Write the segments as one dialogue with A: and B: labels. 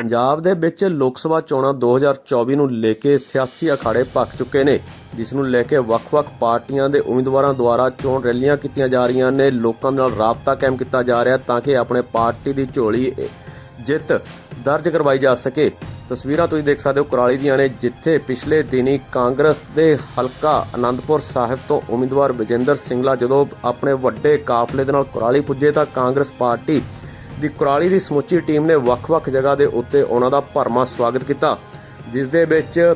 A: ਪੰਜਾਬ ਦੇ ਵਿੱਚ ਲੋਕ ਸਭਾ ਚੋਣਾਂ 2024 ਨੂੰ ਲੈ ਕੇ ਸਿਆਸੀ ਅਖਾੜੇ ਭਖ ਚੁੱਕੇ ਨੇ, ਜਿਸ ਨੂੰ ਲੈ ਕੇ ਵੱਖ-ਵੱਖ ਪਾਰਟੀਆਂ ਦੇ ਉਮੀਦਵਾਰਾਂ ਦੁਆਰਾ ਚੋਣ ਰੈਲੀਆਂ ਕੀਤੀਆਂ ਜਾ ਰਹੀਆਂ ਨੇ। ਲੋਕਾਂ ਨਾਲ ਰਾਬਤਾ ਕਾਇਮ ਕੀਤਾ ਜਾ ਰਿਹਾ ਤਾਂ ਕਿ ਆਪਣੇ ਪਾਰਟੀ ਦੀ ਝੋਲੀ ਜਿੱਤ ਦਰਜ ਕਰਵਾਈ ਜਾ ਸਕੇ। ਤਸਵੀਰਾਂ ਤੁਸੀਂ ਦੇਖ ਸਕਦੇ ਹੋ ਕੁਰਾਲੀ ਦੀਆਂ ਨੇ, ਜਿੱਥੇ ਪਿਛਲੇ ਦਿਨੀ ਕਾਂਗਰਸ ਦੇ ਹਲਕਾ ਆਨੰਦਪੁਰ ਸਾਹਿਬ ਤੋਂ ਉਮੀਦਵਾਰ ਵਿਜੇਂਦਰ ਸਿੰਗਲਾ ਜਦੋਂ ਆਪਣੇ ਵੱਡੇ ਕਾਫਲੇ ਦੇ ਨਾਲ ਕੁਰਾਲੀ ਪੁੱਜੇ ਤਾਂ ਕਾਂਗਰਸ ਪਾਰਟੀ ਦੀ ਕੁਰਾਲੀ ਦੀ ਸਮੁੱਚੀ ਟੀਮ ਨੇ ਵੱਖ-ਵੱਖ ਜਗ੍ਹਾ ਦੇ ਉੱਤੇ ਉਹਨਾਂ ਦਾ ਭਰਮਾ ਸਵਾਗਤ ਕੀਤਾ, ਜਿਸ ਦੇ ਵਿੱਚ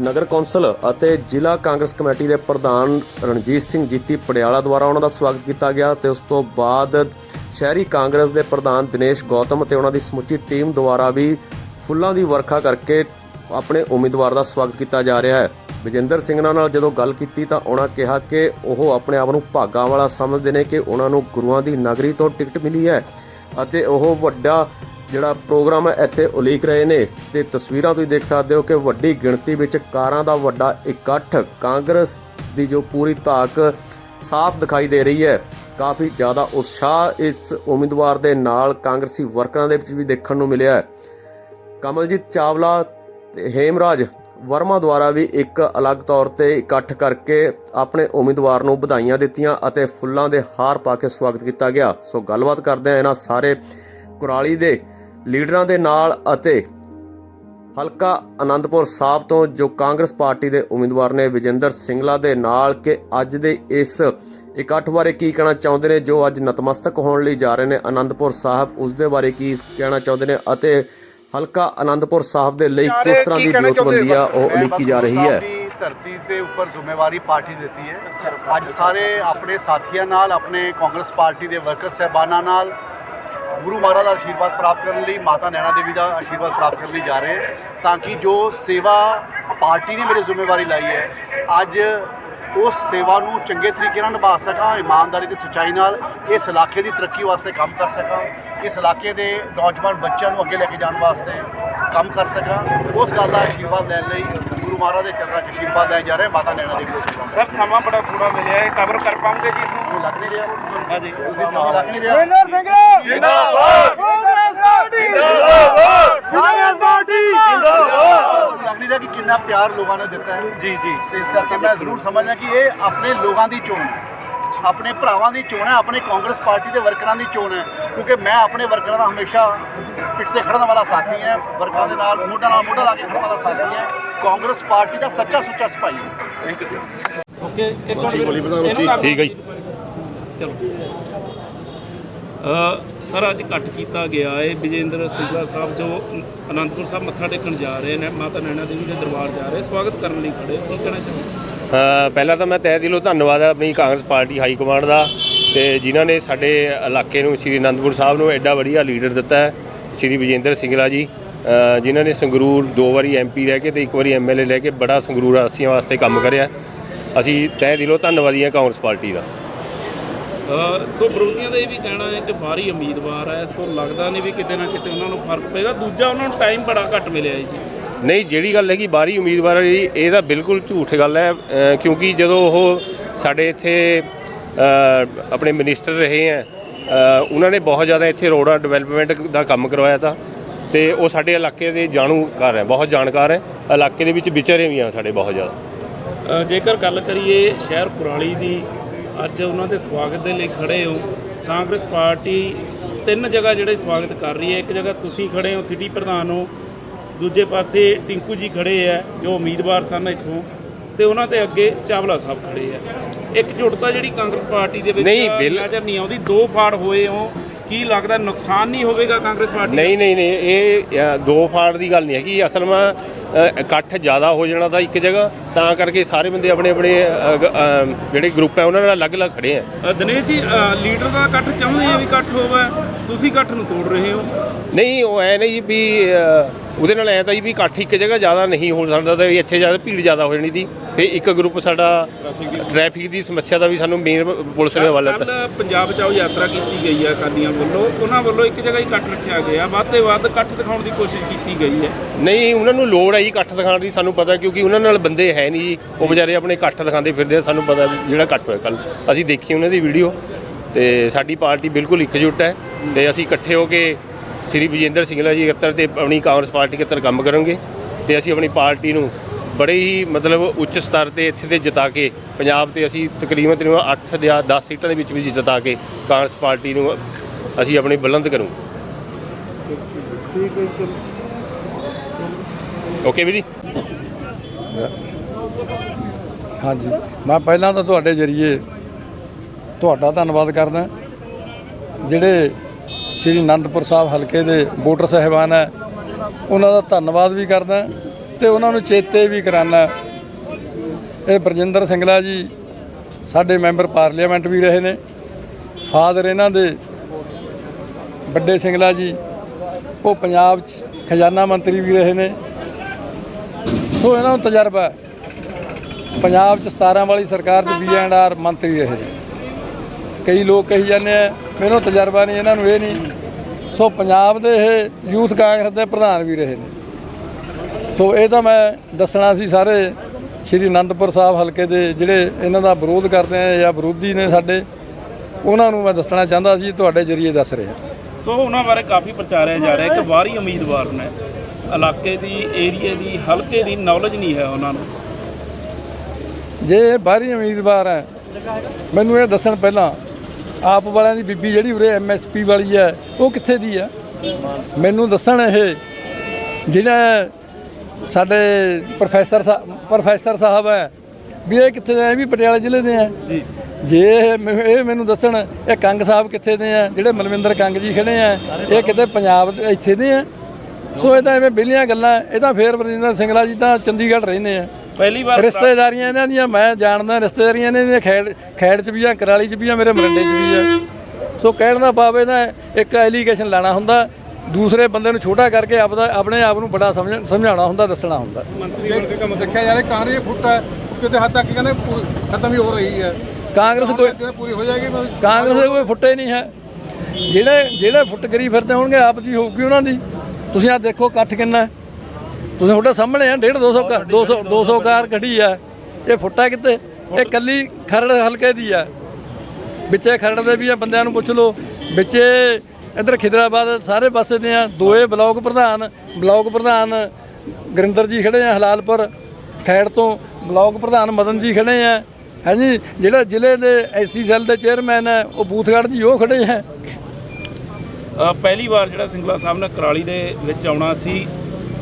A: ਨਗਰ ਕੌਂਸਲ ਅਤੇ ਜ਼ਿਲ੍ਹਾ ਕਾਂਗਰਸ ਕਮੇਟੀ ਦੇ ਪ੍ਰਧਾਨ ਰਣਜੀਤ ਸਿੰਘ ਜੀਤੀ ਪੜਿਆਲਾ ਦੁਆਰਾ ਉਹਨਾਂ ਦਾ ਸਵਾਗਤ ਕੀਤਾ ਗਿਆ ਤੇ ਉਸ ਤੋਂ ਬਾਅਦ ਸ਼ਹਿਰੀ ਕਾਂਗਰਸ ਦੇ ਪ੍ਰਧਾਨ ਦਿਨੇਸ਼ ਗੌਤਮ ਅਤੇ ਉਹਨਾਂ ਦੀ ਸਮੁੱਚੀ ਟੀਮ ਦੁਆਰਾ ਵੀ ਫੁੱਲਾਂ ਦੀ ਵਰਖਾ ਕਰਕੇ ਆਪਣੇ ਉਮੀਦਵਾਰ ਦਾ ਸਵਾਗਤ ਕੀਤਾ ਜਾ ਰਿਹਾ ਹੈ। ਵਿਜੇਂਦਰ ਸਿੰਘਨਾ ਨਾਲ ਜਦੋਂ ਗੱਲ ਕੀਤੀ ਤਾਂ ਉਹਨਾਂ ਕਿਹਾ ਕਿ ਉਹ ਆਪਣੇ ਆਪ ਨੂੰ ਭਾਗਾਂ ਵਾਲਾ ਸਮਝਦੇ ਨੇ ਕਿ ਉਹਨਾਂ ਨੂੰ ਗੁਰੂਆਂ ਦੀ ਨਗਰੀ ਤੋਂ ਟਿਕਟ ਮਿਲੀ ਹੈ। ਅਤੇ ਉਹ ਵੱਡਾ ਜਿਹੜਾ ਪ੍ਰੋਗਰਾਮ ਹੈ, ਇੱਥੇ ਉਲੀਕ ਰਹੇ ਨੇ। ਤੇ ਤਸਵੀਰਾਂ ਤੁਸੀਂ ਦੇਖ ਸਕਦੇ ਹੋ ਕਿ ਵੱਡੀ ਗਿਣਤੀ ਵਿੱਚ ਕਾਰਾਂ ਦਾ ਵੱਡਾ ਇਕੱਠ ਕਾਂਗਰਸ ਦੀ ਜੋ ਪੂਰੀ ਧਾਕ ਸਾਫ਼ ਦਿਖਾਈ ਦੇ ਰਹੀ ਹੈ। ਕਾਫੀ ਜ਼ਿਆਦਾ ਉਤਸ਼ਾਹ ਇਸ ਉਮੀਦਵਾਰ ਦੇ ਨਾਲ ਕਾਂਗਰਸੀ ਵਰਕਰਾਂ ਦੇ ਵਿੱਚ ਵੀ ਦੇਖਣ ਨੂੰ ਮਿਲਿਆ ਹੈ। ਕਮਲਜੀਤ ਚਾਵਲਾ ਤੇ ਹੇਮਰਾਜ ਵਰਮਾ ਦੁਆਰਾ ਵੀ ਇੱਕ ਅਲੱਗ ਤੌਰ ਤੇ ਇਕੱਠ ਕਰਕੇ ਆਪਣੇ ਉਮੀਦਵਾਰ ਨੂੰ ਵਧਾਈਆਂ ਦਿੱਤੀਆਂ ਅਤੇ ਫੁੱਲਾਂ ਦੇ ਹਾਰ ਪਾ ਕੇ ਸਵਾਗਤ ਕੀਤਾ ਗਿਆ। ਸੋ ਗੱਲਬਾਤ ਕਰਦੇ ਆ ਇਹਨਾਂ ਸਾਰੇ ਕੁਰਾਲੀ ਦੇ ਲੀਡਰਾਂ ਦੇ ਨਾਲ ਅਤੇ ਹਲਕਾ ਆਨੰਦਪੁਰ ਸਾਹਿਬ ਤੋਂ ਜੋ ਕਾਂਗਰਸ ਪਾਰਟੀ ਦੇ ਉਮੀਦਵਾਰ ਨੇ ਵਿਜੇਂਦਰ ਸਿੰਗਲਾ ਦੇ ਨਾਲ ਕਿ ਅੱਜ ਦੇ ਇਸ ਇਕੱਠ ਬਾਰੇ ਕੀ ਕਹਿਣਾ ਚਾਹੁੰਦੇ ਨੇ, ਜੋ ਅੱਜ ਨਤਮਸਤਕ ਹੋਣ ਲਈ ਜਾ ਰਹੇ ਨੇ। ਆਨੰਦਪੁਰ ਸਾਹਿਬ ਉਸ ਦੇ ਬਾਰੇ ਕੀ ਕਹਿਣਾ ਚਾਹੁੰਦੇ ਨੇ ਅਤੇ ਹਲਕਾ ਆਨੰਦਪੁਰ ਸਾਹਿਬ ਦੇ ਲਈ ਕਿਸ ਤਰ੍ਹਾਂ ਦੀ ਵਿਉਂਤਬੰਦੀ ਆ ਉਹ ਉਲੀਕੀ ਜਾ ਰਹੀ ਹੈ?
B: ਦੀ ਧਰਤੀ ਤੇ ਉੱਪਰ ਜ਼ਿੰਮੇਵਾਰੀ ਪਾਰਟੀ ਦਿੱਤੀ ਹੈ। ਅੱਜ ਸਾਰੇ ਆਪਣੇ ਸਾਥੀਆਂ ਨਾਲ ਆਪਣੇ ਕਾਂਗਰਸ ਪਾਰਟੀ ਦੇ ਵਰਕਰ ਸਹਿਬਾਨਾਂ ਨਾਲ ਗੁਰੂ ਮਹਾਰਾਜ ਦਾ ਆਸ਼ੀਰਵਾਦ ਪ੍ਰਾਪਤ ਕਰਨ ਲਈ ਮਾਤਾ ਨੈਣਾ ਦੇਵੀ ਦਾ ਆਸ਼ੀਰਵਾਦ ਪ੍ਰਾਪਤ ਕਰਨ ਲਈ ਜਾ ਰਹੇ ਤਾਂ ਕਿ ਜੋ ਸੇਵਾ ਪਾਰਟੀ ਨੇ ਮੇਰੀ ਜ਼ਿੰਮੇਵਾਰੀ ਲਾਈ ਹੈ ਅੱਜ ਉਸ ਸੇਵਾ ਨੂੰ ਚੰਗੇ ਤਰੀਕੇ ਨਾਲ ਨਿਭਾ ਸਕਾਂ ਇਮਾਨਦਾਰੀ ਤੇ ਸੱਚਾਈ ਨਾਲ ਇਸ ਇਲਾਕੇ ਦੀ ਤਰੱਕੀ ਵਾਸਤੇ ਕੰਮ ਕਰ ਸਕਾਂ ਇਸ ਇਲਾਕੇ ਦੇ ਨੌਜਵਾਨ ਬੱਚਿਆਂ ਨੂੰ ਅੱਗੇ ਲੈ ਕੇ ਜਾਣ ਵਾਸਤੇ ਕੰਮ ਕਰ ਸਕਾਂ। ਉਸ ਗੱਲ ਦਾ ਆਸ਼ੀਰਵਾਦ ਲੈਣ ਲਈ ਗੁਰੂ ਮਹਾਰਾਜ ਦੇ ਚਰਨਾਂ 'ਚ ਆਸ਼ੀਰਵਾਦ ਲੈ ਜਾ ਰਹੇ ਮਾਤਾ ਨੈਣਾ ਦੇਵੀ ਦੇ
C: ਸਰ ਸਮਾਂ ਬੜਾ ਥੋੜਾ ਮਿਲਿਆ ਹੈ। ਕਵਰ ਕਰ ਪਾਉਂਗੇ ਜੀ ਇਸ ਨੂੰ
B: ਲੱਗ ਨਹੀਂ ਰਿਹਾ?
C: ਹਾਂਜੀ।
B: ਤੁਸੀਂ ਲੱਗ ਨਹੀਂ ਰਿਹਾ?
C: ਵਿਨਰ ਸਿੰਘ ਜਿੰਦਾਬਾਦ। ਕਾਂਗਰਸ ਪਾਰਟੀ ਜਿੰਦਾਬਾਦ। Congress party. ਜਿੰਦਾਬਾਦ।
B: ਲੱਗ ਨਹੀਂ ਰਿਹਾ ਕਿ ਕਿੰਨਾ ਪਿਆਰ ਲੋਕਾਂ ਨੇ ਦਿੱਤਾ ਹੈ।
C: ਜੀ ਜੀ।
B: ਤੇ ਇਸ ਕਰਕੇ ਮੈਂ ਜ਼ਰੂਰ ਸਮਝਦਾ ਕਿ ਇਹ ਆਪਣੇ ਲੋਕਾਂ ਦੀ ਚੋਣ ਹੈ। ਆਪਣੇ ਭਰਾਵਾਂ ਦੀ ਚੋਣ ਹੈ ਆਪਣੇ ਕਾਂਗਰਸ ਪਾਰਟੀ ਦੇ ਵਰਕਰਾਂ ਦੀ ਚੋਣ ਹੈ। ਕਿਉਂਕਿ ਮੈਂ ਆਪਣੇ ਵਰਕਰਾਂ ਦਾ ਹਮੇਸ਼ਾ ਪਿੱਠ ਤੇ ਖੜਨ ਵਾਲਾ ਸਾਥੀ ਹਾਂ। ਵਰਕਰਾਂ ਦੇ ਨਾਲ ਮੋਢਾ ਨਾਲ ਮੋਢਾ ਲਾ ਕੇ ਖੜਨ ਵਾਲਾ ਸਾਥੀ ਹਾਂ। ਕਾਂਗਰਸ ਪਾਰਟੀ ਦਾ ਸੱਚਾ ਸੁੱਚਾ ਸਿਪਾਹੀ ਹਾਂ।
C: ਥੈਂਕ ਯੂ ਸਰ ਓਕੇ ਇੱਕ ਮਿੰਟ।
D: ਠੀਕ ਹੈ ਜੀ।
C: ਚਲੋ। ਸਰ, ਅੱਜ ਕੱਟ ਕੀਤਾ ਗਿਆ ਹੈ ਵਿਜੇਂਦਰ ਸਿੰਘਲਾ ਸਾਹਿਬ ਜੋ ਅਨੰਦਪੁਰ ਸਾਹਿਬ ਮੱਥਾ ਟੇਕਣ ਜਾ ਰਹੇ ਨੇ, ਮਾਤਾ ਨੈਣਾ ਦੇਵੀ ਦੇ ਦਰਬਾਰ ਜਾ ਰਹੇ, ਸਵਾਗਤ ਕਰਨ ਲਈ ਖੜੇ ਕੀ ਕਹਿਣਾ ਚਾਹੁੰਦੇ
D: ਪਹਿਲਾਂ ਤਾਂ ਮੈਂ ਤਹਿ ਦਿਲੋਂ ਧੰਨਵਾਦ ਹੈ ਆਪਣੀ ਕਾਂਗਰਸ ਪਾਰਟੀ ਹਾਈ ਕਮਾਂਡ ਦਾ ਤੇ ਜਿਨ੍ਹਾਂ ਨੇ ਸਾਡੇ ਇਲਾਕੇ ਨੂੰ, ਸ੍ਰੀ ਅਨੰਦਪੁਰ ਸਾਹਿਬ ਨੂੰ ਐਡਾ ਵਧੀਆ ਲੀਡਰ ਦਿੱਤਾ ਹੈ, ਸ੍ਰੀ ਵਿਜੇਂਦਰ ਸਿੰਗਲਾ ਜੀ। ਜਿਨ੍ਹਾਂ ਨੇ ਸੰਗਰੂਰ ਦੋ ਵਾਰੀ ਐਮਪੀ ਰਹਿ ਕੇ ਤੇ ਇੱਕ ਵਾਰੀ ਐਮਐਲਏ ਰਹਿ ਕੇ ਬੜਾ ਸੰਗਰੂਰ ਵਾਸੀਆਂ ਵਾਸਤੇ ਕੰਮ ਕਰਿਆ। ਅਸੀਂ ਤਹਿ ਦਿਲੋਂ ਧੰਨਵਾਦੀ ਹਾਂ ਕਾਂਗਰਸ ਪਾਰਟੀ ਦਾ।
C: ਸੋ ਵਿਰੋਧੀਆਂ ਦਾ ਇਹ ਵੀ ਕਹਿਣਾ ਹੈ ਕਿ ਬਾਹਰੀ ਉਮੀਦਵਾਰ ਹੈ ਸੋ ਲੱਗਦਾ ਨਹੀਂ ਵੀ ਕਿਤੇ ਨਾ ਕਿਤੇ ਉਹਨਾਂ ਨੂੰ ਫ਼ਰਕ ਪਏਗਾ। ਦੂਜਾ ਉਹਨਾਂ ਨੂੰ ਟਾਈਮ ਬੜਾ ਘੱਟ ਮਿਲਿਆ ਜੀ।
D: ਨਹੀਂ ਜਿਹੜੀ ਗੱਲ ਹੈ ਕਿ ਬਾਹਰੀ ਉਮੀਦਵਾਰ ਹੈ ਜੀ ਇਹ ਤਾਂ ਬਿਲਕੁਲ ਝੂਠ ਗੱਲ ਹੈ। ਕਿਉਂਕਿ ਜਦੋਂ ਉਹ ਸਾਡੇ ਇੱਥੇ ਆਪਣੇ ਮਿਨਿਸਟਰ ਰਹੇ ਹੈ ਅ, ਉਹਨਾਂ ਨੇ ਬਹੁਤ ਜ਼ਿਆਦਾ ਇੱਥੇ ਰੋਡਾਂ ਡਿਵੈਲਪਮੈਂਟ ਦਾ ਕੰਮ ਕਰਵਾਇਆ ਤਾਂ। ਤੇ ਉਹ ਸਾਡੇ ਇਲਾਕੇ ਦੇ ਜਾਣੂਕਾਰ ਹੈ ਬਹੁਤ ਜਾਣਕਾਰ ਹੈ। ਇਲਾਕੇ ਦੇ ਵਿੱਚ ਵਿਚਰੇ ਵੀ ਆ ਸਾਡੇ ਬਹੁਤ ਜ਼ਿਆਦਾ।
C: ਜੇਕਰ ਗੱਲ ਕਰੀਏ ਸ਼ਹਿਰ ਕੁਰਾਲੀ ਦੀ ਅੱਜ ਉਹਨਾਂ ਦੇ ਸਵਾਗਤ ਦੇ ਲਈ ਖੜੇ ਹੋ। ਕਾਂਗਰਸ ਪਾਰਟੀ ਤਿੰਨ ਜਗ੍ਹਾ ਜਿਹੜੇ ਸਵਾਗਤ ਕਰ ਰਹੀ ਹੈ। ਇੱਕ ਜਗ੍ਹਾ ਤੁਸੀਂ ਖੜੇ ਹੋ ਸਿਟੀ ਪ੍ਰਧਾਨ ਹੋ। ਦੂਜੇ ਪਾਸੇ ਟਿੰਕੂ ਜੀ ਖੜੇ ਹੈ ਜੋ ਉਮੀਦਵਾਰ ਸਨ ਇੱਥੋਂ। ਤੇ ਉਹਨਾਂ ਦੇ ਅੱਗੇ ਚਾਵਲਾ ਸਾਹਿਬ ਖੜੇ ਹੈ। ਇੱਕ ਜੁਟਤਾ ਜਿਹੜੀ ਕਾਂਗਰਸ ਪਾਰਟੀ ਦੇ ਵਿੱਚ
D: ਨਹੀਂ, ਬਿਲ-
C: ਨਜ਼ਰ ਨਹੀਂ ਆਉਂਦੀ। ਦੋ ਫਾੜ ਹੋਏ ਹੋ। ਕੀ ਲੱਗਦਾ ਨੁਕਸਾਨ ਨਹੀਂ ਹੋਵੇਗਾ ਕਾਂਗਰਸ ਪਾਰਟੀ?
D: ਨਹੀਂ ਨਹੀਂ ਨਹੀਂ ਇਹ ਅ, ਦੋ ਫਾੜ ਦੀ ਗੱਲ ਨਹੀਂ ਹੈਗੀ। ਅਸਲ ਅ, ਇਕੱਠ ਜ਼ਿਆਦਾ ਹੋ ਜਾਣਾ ਤਾਂ ਇੱਕ ਜਗ੍ਹਾ ਤਾਂ ਕਰਕੇ ਸਾਰੇ ਬੰਦੇ ਆਪਣੇ ਆਪਣੇ ਅ, ਗ- ਅ, ਜਿਹੜੇ ਗਰੁੱਪ ਹੈ ਉਹਨਾਂ ਨਾਲ ਅਲੱਗ-ਅਲੱਗ ਖੜੇ ਹੈ
C: ਅ, ਦਿਨੇਸ਼ ਜੀ ਅ, ਲੀਡਰ ਦਾ ਇਕੱਠ ਚਾਹੁੰਦੇ ਆ ਵੀ ਇਕੱਠ ਹੋਵੇ? ਤੁਸੀਂ ਇਕੱਠ ਨੂੰ ਤੋੜ ਰਹੇ ਹੋ।
D: ਨਹੀਂ ਉਹ ਐ ਨਹੀਂ ਜੀ ਵੀ ਅ, ਉਹਦੇ ਨਾਲ ਐ ਤਾਂ ਜੀ ਵੀ ਇਕੱਠ ਇੱਕ ਜਗ੍ਹਾ ਜ਼ਿਆਦਾ ਨਹੀਂ ਹੋ ਸਕਦਾ ਤੇ ਵੀ ਇੱਥੇ ਜ਼ਿਆਦਾ ਭੀੜ ਜ਼ਿਆਦਾ ਹੋ ਜਾਣੀ ਸੀ। ਤੇ ਇੱਕ ਗਰੁੱਪ ਸਾਡਾ ਟ੍ਰੈਫਿਕ ਦੀ ਸਮੱਸਿਆ ਦਾ ਵੀ ਸਾਨੂੰ ਮੇਨ ਪੁਲਿਸ ਨੇ ਹਵਾਲਾ ਦਿੱਤਾ।
C: ਕੱਲ ਪੰਜਾਬ ਬਚਾਓ ਯਾਤਰਾ ਕੀਤੀ ਗਈ ਹੈ ਅਕਾਲੀਆਂ ਵੱਲੋਂ। ਉਹਨਾਂ ਵੱਲੋਂ ਇੱਕ ਜਗ੍ਹਾ ਹੀ ਇਕੱਠ ਰੱਖਿਆ ਗਿਆ। ਵੱਧ ਤੋਂ ਵੱਧ ਇਕੱਠ ਦਿਖਾਉਣ ਦੀ ਕੋਸ਼ਿਸ਼ ਕੀਤੀ ਗਈ ਹੈ।
D: ਨਹੀਂ ਉਹਨਾਂ ਨੂੰ ਲੋੜ ਹੈ ਜੀ ਇਕੱਠ ਦਿਖਾਉਣ ਦੀ ਸਾਨੂੰ ਪਤਾ ਕਿਉਂਕਿ ਉਹਨਾਂ ਨਾਲ ਬੰਦੇ ਹੈ ਨਹੀਂ ਜੀ। ਉਹ ਵਿਚਾਰੇ ਆਪਣੇ ਇਕੱਠ ਦਿਖਾਉਂਦੇ ਫਿਰਦੇ ਆ ਸਾਨੂੰ ਪਤਾ ਜਿਹੜਾ ਇਕੱਠ ਹੋਇਆ ਕੱਲ ਅਸੀਂ ਦੇਖੀ ਉਹਨਾਂ ਦੀ ਵੀਡੀਓ ਤੇ ਸਾਡੀ ਪਾਰਟੀ ਬਿਲਕੁਲ ਇਕਜੁੱਟ ਹੈ ਤੇ ਅਸੀਂ ਇਕੱਠੇ ਹੋ ਕੇ ਸ੍ਰੀ ਵਿਜੇਂਦਰ ਸਿੰਗਲਾ ਜੀ ਖੇਤਰ ਤੇ ਆਪਣੀ ਕਾਂਗਰਸ ਪਾਰਟੀ ਖੇਤਰ ਕੰਮ ਕਰਾਂਗੇ ਤੇ ਅਸੀਂ ਆਪਣੀ ਪਾਰਟੀ ਨੂੰ ਬੜੇ ਹੀ ਮਤਲਬ ਉੱਚ ਸਤਰ ਤੇ ਇੱਥੇ ਤੇ ਜਿਤਾ ਕੇ ਪੰਜਾਬ ਤੇ ਅਸੀਂ ਤਕਰੀਬਨ ਤਕਰੀਬਨ 8 ਜਾਂ 10 ਸੀਟਾਂ ਦੇ ਵਿੱਚ ਵੀ ਜਿਤਾ ਕੇ ਕਾਂਗਰਸ ਪਾਰਟੀ ਨੂੰ ਅਸੀਂ ਆਪਣੀ ਬੁਲੰਦ ਕਰੂੰ। ਓਕੇ ਵੀਰ ਜੀ?
E: ਹਾਂਜੀ। ਮੈਂ ਪਹਿਲਾਂ ਤਾਂ ਤੁਹਾਡੇ ਜਰੀਏ ਤੁਹਾਡਾ ਧੰਨਵਾਦ ਕਰਦਾ। ਜਿਹੜੇ ਸ੍ਰੀ ਅਨੰਦਪੁਰ ਸਾਹਿਬ ਹਲਕੇ ਦੇ ਵੋਟਰ ਸਹਿਬਾਨ ਹੈ, ਉਹਨਾਂ ਦਾ ਧੰਨਵਾਦ ਵੀ ਕਰਦਾ। ਤੇ ਉਹਨਾਂ ਨੂੰ ਚੇਤੇ ਵੀ ਕਰਾਨਾ। ਇਹ ਬਰਜਿੰਦਰ ਸਿੰਗਲਾ ਜੀ ਸਾਡੇ ਮੈਂਬਰ ਪਾਰਲੀਮੈਂਟ ਵੀ ਰਹੇ ਨੇ। ਫਾਦਰ ਇਹਨਾਂ ਦੇ ਵੱਡੇ ਸਿੰਗਲਾ ਜੀ, ਉਹ ਪੰਜਾਬ 'ਚ ਖਜ਼ਾਨਾ ਮੰਤਰੀ ਵੀ ਰਹੇ ਨੇ। ਸੋ ਇਹਨਾਂ ਨੂੰ ਤਜਰਬਾ ਪੰਜਾਬ 'ਚ 17 ਵਾਲੀ ਸਰਕਾਰ 'ਚ ਬੀ ਐਂਡ ਆਰ ਮੰਤਰੀ ਰਹੇ ਨੇ। ਕਈ ਲੋਕ ਕਹੀ ਜਾਂਦੇ ਆ, ਮੈਨੂੰ ਤਜਰਬਾ ਨਹੀਂ, ਇਹਨਾਂ ਨੂੰ ਇਹ ਨਹੀਂ। ਸੋ ਪੰਜਾਬ ਦੇ ਇਹ ਯੂਥ ਕਾਂਗਰਸ ਦੇ ਪ੍ਰਧਾਨ ਵੀ ਰਹੇ ਨੇ। ਸੋ ਇਹ ਤਾਂ ਮੈਂ ਦੱਸਣਾ ਸੀ ਸਾਰੇ ਸ਼੍ਰੀ ਅਨੰਦਪੁਰ ਸਾਹਿਬ ਹਲਕੇ ਦੇ ਜਿਹੜੇ ਇਹਨਾਂ ਦਾ ਵਿਰੋਧ ਕਰਦੇ ਆ ਜਾਂ ਵਿਰੋਧੀ ਨੇ ਸਾਡੇ ਉਹਨਾਂ ਨੂੰ ਮੈਂ ਦੱਸਣਾ ਚਾਹੁੰਦਾ ਸੀ ਤੁਹਾਡੇ ਜਰੀਏ ਦੱਸ ਰਿਹਾ।
C: ਸੋ ਉਹਨਾਂ ਬਾਰੇ ਕਾਫੀ ਪ੍ਰਚਾਰਿਆ ਜਾ ਰਿਹਾ ਕਿ ਬਾਹਰੀ ਉਮੀਦਵਾਰ ਨੇ। ਇਲਾਕੇ ਦੀ ਏਰੀਏ ਦੀ ਹਲਕੇ ਦੀ ਨੌਲੇਜ ਨਹੀਂ ਹੈ ਉਹਨਾਂ ਨੂੰ।
E: ਜੇ ਬਾਹਰੀ ਉਮੀਦਵਾਰ ਹੈ ਮੈਨੂੰ ਇਹ ਦੱਸਣ ਪਹਿਲਾਂ ਆਪ ਵਾਲਿਆਂ ਦੀ ਬੀਬੀ ਜਿਹੜੀ ਉਰੇ ਐਮਐਸਪੀ ਵਾਲੀ ਹੈ ਉਹ ਕਿੱਥੇ ਦੀ ਹੈ? ਮੈਨੂੰ ਦੱਸਣ ਇਹ ਜਿਹੜਾ ਸਾਡੇ ਪ੍ਰੋਫੈਸਰ ਪ੍ਰੋਫੈਸਰ ਸਾਹਿਬ ਹੈ ਵੀ ਇਹ ਕਿੱਥੇ ਦੇ ਆ ਇਹ ਵੀ ਪਟਿਆਲਾ ਜ਼ਿਲ੍ਹੇ ਦੇ ਆ
C: ਜੀ।
E: ਜੇ ਇਹ ਮੈਨੂੰ- ਇਹ ਮੈਨੂੰ ਦੱਸਣ ਇਹ ਕੰਗ ਸਾਹਿਬ ਕਿੱਥੇ ਦੇ ਆ ਜਿਹੜੇ ਮਲਵਿੰਦਰ ਕੰਗ ਜੀ ਖੜੇ ਆ ਇਹ ਕਿਤੇ ਪੰਜਾਬ ਦੇ ਇੱਥੇ ਦੇ ਆ ਸੋ ਇਹ ਤਾਂ ਐਵੇਂ ਬਿਲੀਆਂ ਗੱਲਾਂ ਇਹ ਤਾਂ ਫੇਰ ਬਰਿੰਦਰ ਸਿੰਗਲਾ ਜੀ ਤਾਂ ਚੰਡੀਗੜ੍ਹ ਰਹਿੰਦੇ ਆ।
C: ਪਹਿਲੀ ਵਾਰ
E: ਰਿਸ਼ਤੇਦਾਰੀਆਂ ਇਹਨਾਂ ਦੀਆਂ ਮੈਂ ਜਾਣਦਾ ਰਿਸ਼ਤੇਦਾਰੀਆਂ ਇਹਨਾਂ ਦੀਆਂ ਖੈੜ ਖੈੜ ਚ ਵੀ ਆ ਕਰਾਲੀ ਚ ਵੀ ਆ ਮੇਰੇ ਮਰੰਡੇ ਚ ਵੀ ਆ। ਸੋ ਕਹਿਣ ਦਾ ਭਾਵ ਇਹਦਾ ਇੱਕ ਐਲੀਗੇਸ਼ਨ ਲਾਣਾ ਹੁੰਦਾ ਦੂਸਰੇ ਬੰਦੇ ਨੂੰ ਛੋਟਾ ਕਰਕੇ ਆਪਦਾ ਆਪਣੇ ਆਪ ਨੂੰ ਬੜਾ ਸਮਝ ਸਮਝਾਉਣਾ ਹੁੰਦਾ ਦੱਸਣਾ ਹੁੰਦਾ।
F: ਜੇ ਕੰਮ ਦੇਖਿਆ ਜਾ ਰਿਹਾ ਕਾਂਗਰਸ ਫੁੱਟ ਹੈ ਕਿਤੇ ਹੱਦ ਤੱਕ ਕਹਿੰਦੇ ਖਤਮ ਹੀ ਹੋ ਰਹੀ ਹੈ।
E: ਕਾਂਗਰਸ ਕੋਈ
F: ਪੂਰੀ ਹੋ ਜਾਏਗੀ
E: ਕਾਂਗਰਸ ਦੇ ਕੋਈ ਫੁੱਟੇ ਨਹੀਂ ਹੈ। ਜਿਹੜੇ ਜਿਹੜੇ ਫੁੱਟ ਕਰੀ ਫਿਰਦੇ ਹੋਣਗੇ ਆਪ ਦੀ ਹੋਊਗੀ ਉਹਨਾਂ ਦੀ। ਤੁਸੀਂ ਆ ਦੇਖੋ ਇਕੱਠ ਕਿੰਨਾ। ਤੁਸੀਂ ਤੁਹਾਡੇ ਸਾਹਮਣੇ ਆ 1.5 200 ਕਾਰ 200 200 ਕਾਰ ਕੱਢੀ ਆ। ਇਹ ਫੁੱਟਾ ਕਿਤੇ? ਇਹ ਕੱਲੀ ਖਰੜ ਹਲਕੇ ਦੀ ਆ। ਵਿੱਚੇ ਖਰੜ ਦੇ ਵੀ ਆ ਬੰਦਿਆਂ ਨੂੰ ਪੁੱਛ ਲਓ। ਵਿੱਚੇ ਇੱਧਰ ਖਿਦਰਾਬਾਦ ਸਾਰੇ ਪਾਸੇ ਦੇ ਆ, ਦੋਏ ਬਲਾਕ ਪ੍ਰਧਾਨ ਬਲਾਕ ਪ੍ਰਧਾਨ ਗੁਰਿੰਦਰ ਜੀ ਖੜੇ ਆ ਹਲਾਲਪੁਰ ਖੈੜ ਤੋਂ, ਬਲਾਕ ਪ੍ਰਧਾਨ ਮਦਨ ਜੀ ਖੜੇ ਆ। ਹਾਂਜੀ, ਜਿਹੜਾ ਜ਼ਿਲ੍ਹੇ ਦੇ ਐਸੀ ਸੈੱਲ ਦੇ ਚੇਅਰਮੈਨ ਹੈ, ਉਹ ਬੂਥਗੜ੍ਹ ਜੀ, ਉਹ ਖੜੇ
C: ਹੈ ਪਹਿਲੀ ਵਾਰ ਜਿਹੜਾ ਸਿੰਗਲਾ ਸਾਹਿਬ ਨੇ ਕਰਾਲੀ ਦੇ ਵਿੱਚ ਆਉਣਾ ਸੀ।